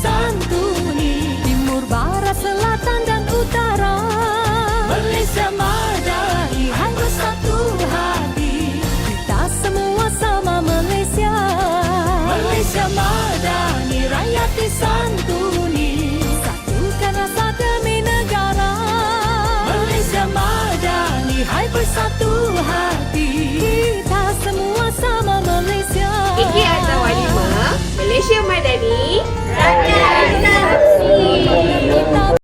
disantuni Timur, barat, selatan dan utara. Malaysia madani, hanya satu hati. Kita semua sama Malaysia. Malaysia madani, rakyat disantuni